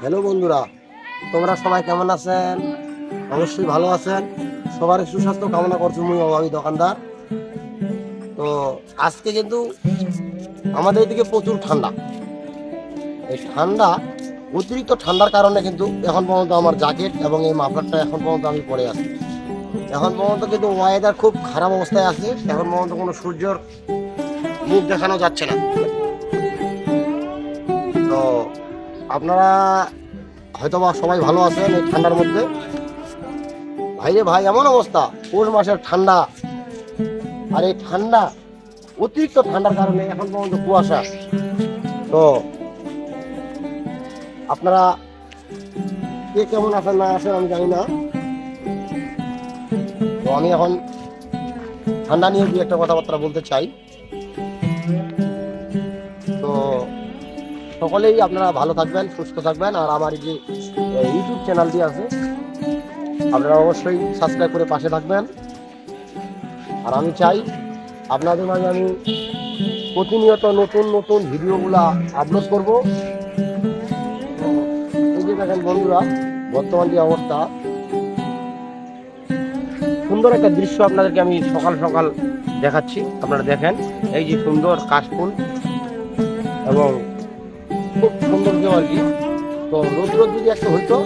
Hello বন্ধুরা, তোমরা সবাই কেমন আছেন? অবশ্যই ভালো আছেন। সবার সুস্বাস্থ্য কামনা করছি মুই অভাবী দোকানদার। তো আজকে কিন্তু আমাদের এদিকে প্রচুর ঠান্ডা। এই ঠান্ডা, অতিরিক্ত ঠান্ডার কারণে কিন্তু এখন পর্যন্ত আমার জ্যাকেট এবং এই মাফলারটা এখন পর্যন্ত আমি পরে আছি। এখন পর্যন্ত কিন্তু ওয়েদার খুব খারাপ অবস্থায় আছে। এখন পর্যন্ত কোনো সূর্যর মুখ দেখানো যাচ্ছে না। তো আপনারা হয়তো বা সবাই ভালো আছেন এই ঠান্ডার মধ্যে। ভাই রে ভাই, এমন অবস্থা, পৌষ মাসের ঠান্ডা। আর এই ঠান্ডা, অতিরিক্ত ঠান্ডার কারণে এখন পর্যন্ত কুয়াশা। তো আপনারা কে কেমন আছেন, না আছেন আমি জানি না। তো আমি এখন ঠান্ডা নিয়ে দু একটা কথাবার্তা বলতে চাই। সকলেই আপনারা ভালো থাকবেন, সুস্থ থাকবেন। আর আমার যে ইউটিউব চ্যানেলটি আছে, আপনারা অবশ্যই সাবস্ক্রাইব করে পাশে থাকবেন। আর আমি চাই, আপনাদের মাঝে আমি প্রতিনিয়ত নতুন নতুন ভিডিওগুলা আপলোড করব। এই যে দেখেন বন্ধুরা, বর্তমান যে অবস্থা, সুন্দর একটা দৃশ্য আপনাদেরকে আমি সকাল সকাল দেখাচ্ছি। আপনারা দেখেন, এই যে সুন্দর কাশফুল এবং খুব সুন্দর কেউ আর কি তো রোদ রোদ যদি একটা হইতো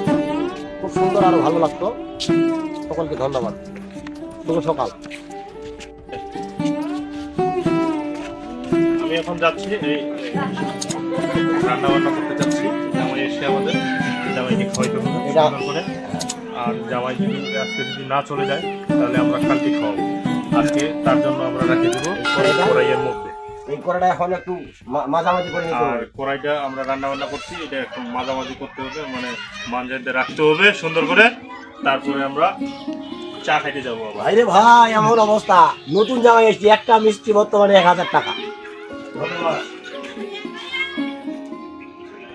খুব সুন্দর আরও ভালো লাগতো। সকলকে ধন্যবাদ। শুভ সকাল। আমি এখন যাচ্ছি এই রান্না বান্না করতে যাচ্ছি জামাই এসে আমাদের জামাইকে খাওয়াইতে হবে সুন্দর করে। আর জামাই যদি আজকে যদি না চলে যায় তাহলে আমরা কালকে খাওয়াবো। আজকে তার জন্য আমরা রাখি দেবো? কড়াইয়ের মধ্যে। এই কড়াইটা এখন একটু মাঝামাঝি করে নিতে আর হবে। কড়াইটা আমরা রান্না বান্না করছি এটা একটু মাঝামাঝি করতে হবে মানে মাঝাতে রাখতে হবে সুন্দর করে। তারপরে আমরা চা খাইতে যাব আবার। ভাই রে ভাই এমন অবস্থা। নতুন জামাই এসছি একটা মিষ্টি বর্তমানে এক হাজার টাকা। ধন্যবাদ।